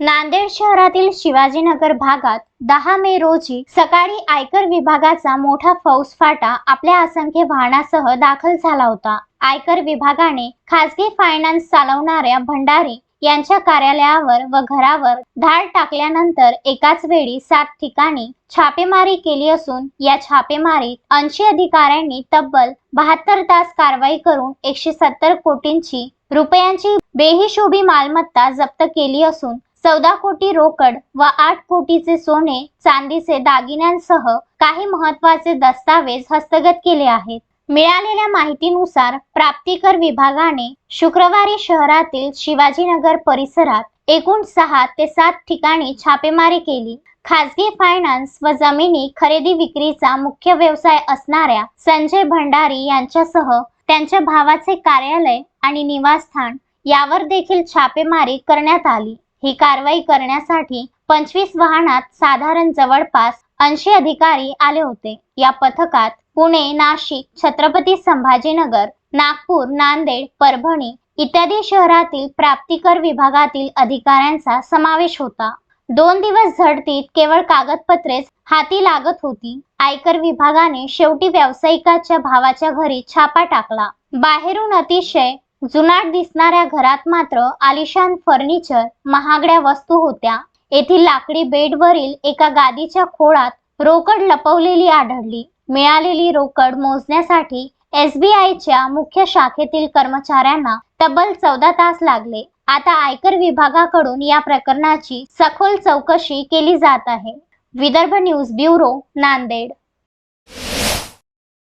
नांदेड शहरातील शिवाजीनगर भागात दहा मे रोजी सकाळी आयकर विभागाचा मोठा फौजफाटा आपल्या असंख्य वाहनासह दाखल झाला होता. आयकर विभागाने खासगी फायनान्स चालवणाऱ्या भंडारी यांच्या कार्यालयावर व घरावर धाड टाकल्यानंतर एकाच वेळी सात ठिकाणी छापेमारी केली असून या छापेमारीत ऐंशी अधिकाऱ्यांनी तब्बल बहात्तर तास कारवाई करून एकशे सत्तर कोटींची रुपयांची बेहिशोबी मालमत्ता जप्त केली असून चौदा कोटी रोकड व आठ कोटीचे सोने चांदीचे दागिन्यांसह काही महत्त्वाचे दस्तावेज हस्तगत केले आहेत. मिळालेल्या माहितीनुसार प्राप्तिकर विभागाने शुक्रवारी शहरातील शिवाजीनगर परिसरात एकूण सहा ते सात ठिकाणी छापेमारी केली. खासगी फायनान्स व जमिनी खरेदी विक्रीचा मुख्य व्यवसाय असणाऱ्या संजय भंडारी यांच्यासह त्यांच्या भावाचे कार्यालय आणि निवासस्थान यावर देखील छापेमारी करण्यात आली. ही कारवाई करण्यासाठी पंचवीस वाहनात साधारण जवळपास ऐंशी अधिकारी आले होते. या पथकात पुणे नाशिक छत्रपती संभाजीनगर नागपूर नांदेड परभणी इत्यादी शहरातील प्राप्तिकर विभागातील अधिकाऱ्यांचा समावेश होता. दोन दिवस झडतीत केवळ कागदपत्रेच हाती लागत होती. आयकर विभागाने शेवटी व्यावसायिकाच्या भावाच्या घरी छापा टाकला. बाहेरून अतिशय जुनाट दिसणाऱ्या घरात मात्र आलिशान फर्निचर महागड्या वस्तू होत्या. येथील लाकडी बेडवरील एका गादीच्या खोळात रोकड लपवलेली आढळली. मिळालेली रोकड मोजण्यासाठी एसबीआयच्या मुख्य शाखेतील कर्मचाऱ्यांना तब्बल चौदा तास लागले. आता आयकर विभागाकडून या प्रकरणाची सखोल चौकशी केली जात आहे. Vidarbha news bureau Nanded.